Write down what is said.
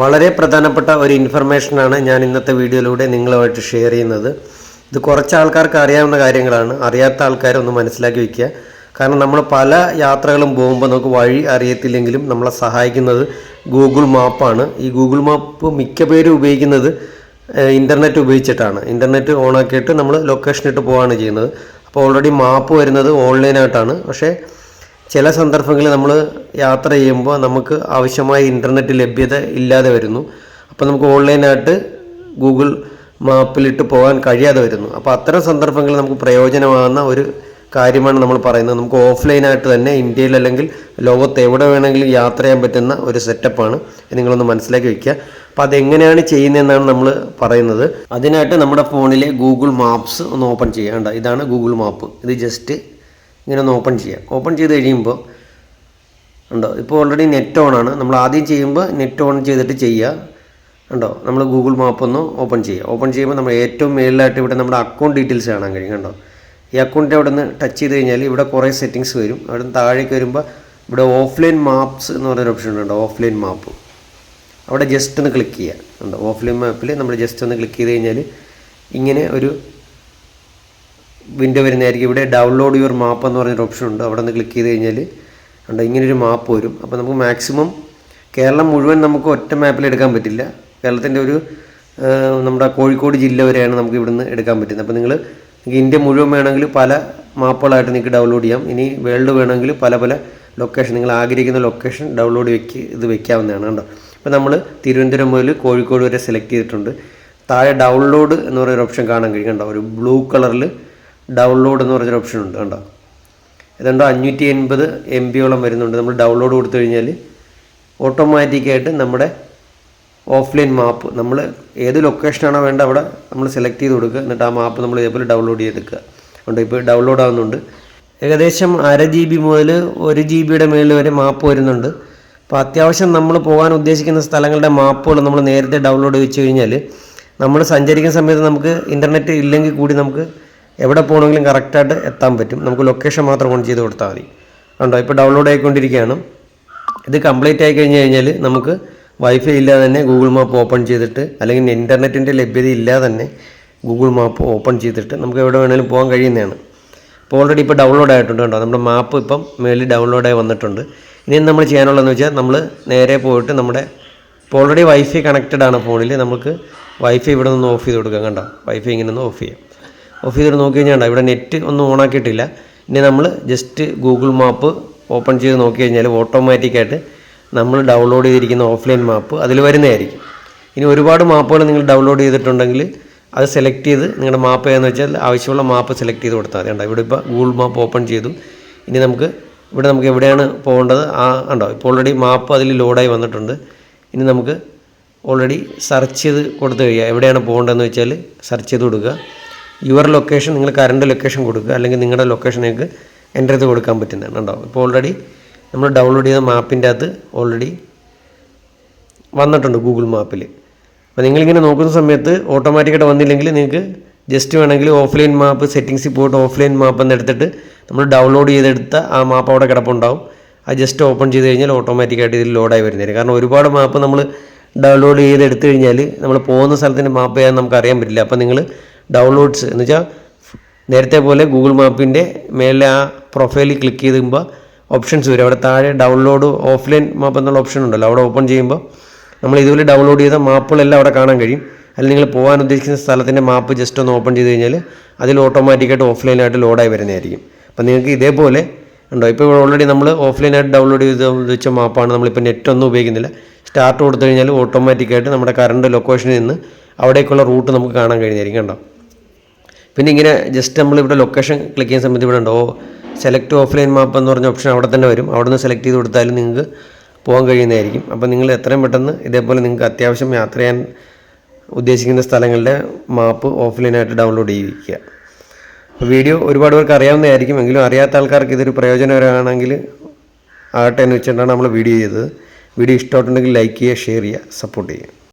വളരെ പ്രധാനപ്പെട്ട ഒരു ഇൻഫർമേഷനാണ് ഞാൻ ഇന്നത്തെ വീഡിയോയിലൂടെ നിങ്ങളുമായിട്ട് ഷെയർ ചെയ്യുന്നത്. ഇത് കുറച്ച് ആൾക്കാർക്ക് അറിയാവുന്ന കാര്യങ്ങളാണ്. അറിയാത്ത ആൾക്കാരൊന്ന് മനസ്സിലാക്കി വയ്ക്കുക കാരണം നമ്മൾ പല യാത്രകളും പോകുമ്പോൾ നമുക്ക് വഴി അറിയത്തില്ലെങ്കിലും നമ്മളെ സഹായിക്കുന്നത് ഗൂഗിൾ മാപ്പാണ് ഈ ഗൂഗിൾ മാപ്പ് മിക്ക പേരും ഉപയോഗിക്കുന്നത് ഇന്റർനെറ്റ് ഉപയോഗിച്ചിട്ടാണ്. ഇന്റർനെറ്റ് ഓണാക്കിയിട്ട് നമ്മൾ ലൊക്കേഷൻ ഇട്ട് പോവുകയാണ് ചെയ്യുന്നത്. അപ്പോൾ ഓൾറെഡി മാപ്പ് വരുന്നത് ഓൺലൈനായിട്ടാണ് പക്ഷേ ചില സന്ദർഭങ്ങളിൽ നമ്മൾ യാത്ര ചെയ്യുമ്പോൾ നമുക്ക് ആവശ്യമായ ഇന്റർനെറ്റ് ലഭ്യത ഇല്ലാതെ വരുന്നു. അപ്പോൾ നമുക്ക് ഓൺലൈനായിട്ട് ഗൂഗിൾ മാപ്പിലിട്ട് പോകാൻ കഴിയാതെ വരുന്നു. അപ്പോൾ അത്തരം സന്ദർഭങ്ങളിൽ നമുക്ക് പ്രയോജനമാകുന്ന ഒരു കാര്യമാണ് നമ്മൾ പറയുന്നത്. നമുക്ക് ഓഫ്ലൈനായിട്ട് തന്നെ ഇന്ത്യയിൽ അല്ലെങ്കിൽ ലോകത്ത് എവിടെ വേണമെങ്കിലും യാത്ര ചെയ്യാൻ പറ്റുന്ന ഒരു സെറ്റപ്പാണ് നിങ്ങളൊന്ന് മനസ്സിലാക്കി വയ്ക്കുക അപ്പോൾ അതെങ്ങനെയാണ് ചെയ്യുന്നതെന്നാണ് നമ്മൾ പറയുന്നത്. അതിനായിട്ട് നമ്മുടെ ഫോണിലെ ഗൂഗിൾ മാപ്സ് ഒന്ന് ഓപ്പൺ ചെയ്യേണ്ട ഇതാണ് ഗൂഗിൾ മാപ്പ് ഇത് ജസ്റ്റ് ഇങ്ങനെ ഒന്ന് ഓപ്പൺ ചെയ്യാം. ഓപ്പൺ ചെയ്ത് കഴിയുമ്പോൾ ഉണ്ടോ? ഇപ്പോൾ ഓൾറെഡി നെറ്റ് ഓൺ ആണ്. നമ്മൾ ആദ്യം ചെയ്യുമ്പോൾ നെറ്റ് ഓൺ ചെയ്തിട്ട് ചെയ്യുക ഉണ്ടോ? നമ്മൾ ഗൂഗിൾ മാപ്പ് ഒന്ന് ഓപ്പൺ ചെയ്യുക ഓപ്പൺ ചെയ്യുമ്പോൾ നമ്മൾ ഏറ്റവും മേളിലായിട്ട് ഇവിടെ നമ്മുടെ അക്കൗണ്ട് ഡീറ്റെയിൽസ് കാണാൻ കഴിയും. കണ്ടോ? ഈ അക്കൗണ്ടിന്റെ അവിടെ നിന്ന് ടച്ച് ചെയ്ത് കഴിഞ്ഞാൽ ഇവിടെ കുറേ സെറ്റിങ്സ് വരും. അവിടെ നിന്ന് താഴേക്ക് വരുമ്പോൾ ഇവിടെ ഓഫ്ലൈൻ മാപ്സ് എന്ന് പറയുന്ന ഓപ്ഷൻ ഉണ്ട് ഓഫ്ലൈൻ മാപ്പ് അവിടെ ജസ്റ്റ് ഒന്ന് ക്ലിക്ക് ചെയ്യുക ഉണ്ടോ ഓഫ്ലൈൻ മാപ്പിൽ നമ്മൾ ജസ്റ്റ് ഒന്ന് ക്ലിക്ക് ചെയ്ത് കഴിഞ്ഞാൽ ഇങ്ങനെ ഒരു വിൻഡോ വരുന്നതായിരിക്കും. ഇവിടെ ഡൗൺലോഡ് യുവർ മാപ്പ് എന്ന് പറഞ്ഞൊരു ഓപ്ഷൻ ഉണ്ട്. അവിടെ നിന്ന് ക്ലിക്ക് ചെയ്ത് കഴിഞ്ഞാൽ ഉണ്ട് ഇങ്ങനൊരു മാപ്പ് വരും. അപ്പോൾ നമുക്ക് മാക്സിമം കേരളം മുഴുവൻ നമുക്ക് ഒറ്റ മാപ്പിൽ എടുക്കാൻ പറ്റില്ല. കേരളത്തിന്റെ ഒരു നമ്മുടെ കോഴിക്കോട് ജില്ല വരെയാണ് നമുക്ക് ഇവിടുന്ന് എടുക്കാൻ പറ്റുന്നത്. അപ്പോൾ നിങ്ങൾ ഇന്ത്യ മുഴുവൻ വേണമെങ്കിൽ പല മാപ്പുകളായിട്ട് നിങ്ങൾക്ക് ഡൗൺലോഡ് ചെയ്യാം. ഇനി വേൾഡ് വേണമെങ്കിൽ പല പല ലൊക്കേഷൻ നിങ്ങൾ ആഗ്രഹിക്കുന്ന ലൊക്കേഷൻ ഡൗൺലോഡ് വെക്ക് ഇത് വെക്കാവുന്നതാണ് കേട്ടോ അപ്പോൾ നമ്മൾ തിരുവനന്തപുരം മുതൽ കോഴിക്കോട് വരെ സെലക്ട് ചെയ്തിട്ടുണ്ട്. താഴെ ഡൗൺലോഡ് എന്ന് പറയുന്ന ഓപ്ഷൻ കാണാൻ കഴിയും. കേട്ടോ ഒരു ബ്ലൂ കളറിൽ ഡൗൺലോഡ് എന്ന് പറഞ്ഞൊരു ഓപ്ഷൻ ഉണ്ട് കണ്ടോ? ഏതാണ്ട് അഞ്ഞൂറ്റി എൺപത് എം ബിയോളം വരുന്നുണ്ട്. നമ്മൾ ഡൗൺലോഡ് കൊടുത്തു കഴിഞ്ഞാൽ ഓട്ടോമാറ്റിക്കായിട്ട് നമ്മുടെ ഓഫ്ലൈൻ മാപ്പ് നമ്മൾ ഏത് ലൊക്കേഷനാണോ വേണ്ട അവിടെ നമ്മൾ സെലക്ട് ചെയ്ത് കൊടുക്കുക. എന്നിട്ട് ആ മാപ്പ് നമ്മൾ ഇതേപോലെ ഡൗൺലോഡ് ചെയ്തെടുക്കുക. ഉണ്ട് ഇപ്പോൾ ഡൗൺലോഡ് ആവുന്നുണ്ട്. ഏകദേശം അര ജി ബി മുതൽ ഒരു ജി ബിയുടെ മേളിൽ വരെ മാപ്പ് വരുന്നുണ്ട്. അപ്പോൾ അത്യാവശ്യം നമ്മൾ പോകാൻ ഉദ്ദേശിക്കുന്ന സ്ഥലങ്ങളുടെ മാപ്പുകൾ നമ്മൾ നേരത്തെ ഡൗൺലോഡ് വെച്ച് കഴിഞ്ഞാൽ നമ്മൾ സഞ്ചരിക്കുന്ന സമയത്ത് നമുക്ക് ഇന്റർനെറ്റ് ഇല്ലെങ്കിൽ കൂടി നമുക്ക് എവിടെ പോകണമെങ്കിലും കറക്റ്റായിട്ട് എത്താൻ പറ്റും. നമുക്ക് ലൊക്കേഷൻ മാത്രം ഓൺ ചെയ്ത് കൊടുത്താൽ മതി. ഉണ്ടോ ഇപ്പോൾ ഡൗൺലോഡ് ആയിക്കൊണ്ടിരിക്കുകയാണ്. ഇത് കംപ്ലീറ്റ് ആയി കഴിഞ്ഞ് കഴിഞ്ഞാൽ നമുക്ക് വൈഫൈ ഇല്ലാതെ തന്നെ ഗൂഗിൾ മാപ്പ് ഓപ്പൺ ചെയ്തിട്ട് അല്ലെങ്കിൽ ഇന്റർനെറ്റിന്റെ ലഭ്യത ഇല്ലാതെ തന്നെ ഗൂഗിൾ മാപ്പ് ഓപ്പൺ ചെയ്തിട്ട് നമുക്ക് എവിടെ വേണമെങ്കിലും പോകാൻ കഴിയുന്നതാണ്. ഇപ്പോൾ ഓൾറെഡി ഇപ്പോൾ ഡൗൺലോഡ് ആയിട്ടുണ്ട് കേട്ടോ നമ്മുടെ മാപ്പ് ഇപ്പം മേളിൽ ഡൗൺലോഡായി വന്നിട്ടുണ്ട്. ഇനി നമ്മൾ ചെയ്യാനുള്ളതെന്ന് വെച്ചാൽ നമ്മൾ നേരെ പോയിട്ട് നമ്മുടെ ഇപ്പോൾ ഓൾറെഡി വൈഫൈ കണക്റ്റഡ് ആണ് ഫോണിൽ നമുക്ക് വൈഫൈ ഇവിടെ നിന്ന് ഓഫ് ചെയ്ത് കൊടുക്കാം കണ്ടോ? വൈഫൈ ഇങ്ങനെ ഒന്ന് ഓഫ് ചെയ്യാം. ഓഫ് ചെയ്തിട്ട് നോക്കി കഴിഞ്ഞാൽ ഇവിടെ നെറ്റ് ഒന്നും ഓണാക്കിയിട്ടില്ല ഇനി നമ്മൾ ജസ്റ്റ് ഗൂഗിൾ മാപ്പ് ഓപ്പൺ ചെയ്ത് നോക്കി കഴിഞ്ഞാൽ ഓട്ടോമാറ്റിക്കായിട്ട് നമ്മൾ ഡൗൺലോഡ് ചെയ്തിരിക്കുന്ന ഓഫ്ലൈൻ മാപ്പ് അതിൽ വരുന്നതായിരിക്കും. ഇനി ഒരുപാട് മാപ്പുകൾ നിങ്ങൾ ഡൗൺലോഡ് ചെയ്തിട്ടുണ്ടെങ്കിൽ അത് സെലക്ട് ചെയ്ത് നിങ്ങളുടെ മാപ്പ് ഏതെന്ന് വെച്ചാൽ ആവശ്യമുള്ള മാപ്പ് സെലക്ട് ചെയ്ത് കൊടുത്താൽ മതി. കണ്ടോ? ഇവിടെ ഇപ്പോൾ ഗൂഗിൾ മാപ്പ് ഓപ്പൺ ചെയ്തു. ഇനി നമുക്ക് ഇവിടെ നമുക്ക് എവിടെയാണ് പോകേണ്ടത്? ആ ഉണ്ടോ ഇപ്പോൾ ഓൾറെഡി മാപ്പ് അതിൽ ലോഡായി വന്നിട്ടുണ്ട്. ഇനി നമുക്ക് ഓൾറെഡി സെർച്ച് ചെയ്ത് കൊടുത്തു കഴിയുക. എവിടെയാണ് പോകേണ്ടതെന്ന് വെച്ചാൽ സെർച്ച് ചെയ്ത് കൊടുക്കുക. യുവർ ലൊക്കേഷൻ നിങ്ങൾ കറണ്ട് ലൊക്കേഷൻ കൊടുക്കുക അല്ലെങ്കിൽ നിങ്ങളുടെ ലൊക്കേഷൻ നിങ്ങൾക്ക് എന്റർ ചെയ്ത് കൊടുക്കാൻ പറ്റുന്നതാണ് ഉണ്ടാവും ഇപ്പോൾ ഓൾറെഡി നമ്മൾ ഡൗൺലോഡ് ചെയ്ത മാപ്പിന്റെ അകത്ത് ഓൾറെഡി വന്നിട്ടുണ്ട് ഗൂഗിൾ മാപ്പിൽ അപ്പോൾ നിങ്ങളിങ്ങനെ നോക്കുന്ന സമയത്ത് ഓട്ടോമാറ്റിക്കായിട്ട് വന്നില്ലെങ്കിൽ നിങ്ങൾക്ക് ജസ്റ്റ് വേണമെങ്കിൽ ഓഫ്ലൈൻ മാപ്പ് സെറ്റിങ്സിൽ പോയിട്ട് ഓഫ്ലൈൻ മാപ്പ് എന്ന് എടുത്തിട്ട് നമ്മൾ ഡൗൺലോഡ് ചെയ്തെടുത്ത ആ മാപ്പ് അവിടെ കിടപ്പുണ്ടാവും. അത് ജസ്റ്റ് ഓപ്പൺ ചെയ്ത് കഴിഞ്ഞാൽ ഓട്ടോമാറ്റിക്കായിട്ട് ഇതിൽ ലോഡായി വരുന്നതായിരിക്കും. കാരണം ഒരുപാട് മാപ്പ് നമ്മൾ ഡൗൺലോഡ് ചെയ്ത് എടുത്തു കഴിഞ്ഞാൽ നമ്മൾ പോകുന്ന സ്ഥലത്തിന്റെ മാപ്പ് ചെയ്യാൻ നമുക്ക് അറിയാൻ പറ്റില്ല. അപ്പോൾ നിങ്ങൾ ഡൗൺലോഡ്സ് എന്ന് വെച്ചാൽ നേരത്തെ പോലെ ഗൂഗിൾ മാപ്പിന്റെ മേലെ ആ പ്രൊഫൈലിൽ ക്ലിക്ക് ചെയ്യുമ്പോൾ ഓപ്ഷൻസ് വരും. അവിടെ താഴെ ഡൗൺലോഡ് ഓഫ്ലൈൻ മാപ്പ് എന്നുള്ള ഓപ്ഷൻ ഉണ്ടല്ലോ. അവിടെ ഓപ്പൺ ചെയ്യുമ്പോൾ നമ്മൾ ഇതുപോലെ ഡൗൺലോഡ് ചെയ്ത മാപ്പുകളെല്ലാം അവിടെ കാണാൻ കഴിയും. അല്ലെങ്കിൽ നിങ്ങൾ പോകാൻ ഉദ്ദേശിക്കുന്ന സ്ഥലത്തിന്റെ മാപ്പ് ജസ്റ്റ് ഒന്ന് ഓപ്പൺ ചെയ്ത് കഴിഞ്ഞാൽ അതിൽ ഓട്ടോമാറ്റിക്കായിട്ട് ഓഫ്ലൈനായിട്ട് ലോഡായി വരുന്നതായിരിക്കും. അപ്പം നിങ്ങൾക്ക് ഇതേപോലെ ഉണ്ടോ? ഇപ്പോൾ ഓൾറെഡി നമ്മൾ ഓഫ്ലൈനായിട്ട് ഡൗൺലോഡ് ചെയ്ത് വെച്ച മാപ്പാണ് നമ്മളിപ്പോൾ നെറ്റ് ഒന്നും ഉപയോഗിക്കുന്നില്ല. സ്റ്റാർട്ട് കൊടുത്തു കഴിഞ്ഞാൽ ഓട്ടോമാറ്റിക്കായിട്ട് നമ്മുടെ കറണ്ട് ലൊക്കേഷനിൽ നിന്ന് അവിടേക്കുള്ള റൂട്ട് നമുക്ക് കാണാൻ കഴിയുന്നതായിരിക്കും കണ്ടോ? പിന്നെ ഇങ്ങനെ ജസ്റ്റ് നമ്മൾ ഇവിടെ ലൊക്കേഷൻ ക്ലിക്ക് ചെയ്യുന്ന സമയത്ത് ഇവിടെ ഉണ്ടോ? സെലക്ട് ഓഫ്ലൈൻ മാപ്പ് എന്ന് പറഞ്ഞ ഓപ്ഷൻ അവിടെ തന്നെ വരും. അവിടെ നിന്ന് സെലക്ട് ചെയ്ത് കൊടുത്താലും നിങ്ങൾക്ക് പോകാൻ കഴിയുന്നതായിരിക്കും. അപ്പോൾ നിങ്ങൾ എത്രയും പെട്ടെന്ന് ഇതേപോലെ നിങ്ങൾക്ക് അത്യാവശ്യം യാത്ര ചെയ്യാൻ ഉദ്ദേശിക്കുന്ന സ്ഥലങ്ങളുടെ മാപ്പ് ഓഫ്ലൈനായിട്ട് ഡൗൺലോഡ് ചെയ്യിക്കുക വീഡിയോ ഒരുപാട് പേർക്ക് അറിയാവുന്നതായിരിക്കും. എങ്കിലും അറിയാത്ത ആൾക്കാർക്ക് ഇതൊരു പ്രയോജനകരമാണെങ്കിൽ ആകട്ടെ എന്ന് വെച്ചിട്ടാണ് നമ്മൾ വീഡിയോ ചെയ്തത്. വീഡിയോ ഇഷ്ടമായിട്ടുണ്ടെങ്കിൽ ലൈക്ക് ചെയ്യുക ഷെയർ ചെയ്യുക സപ്പോർട്ട് ചെയ്യുക.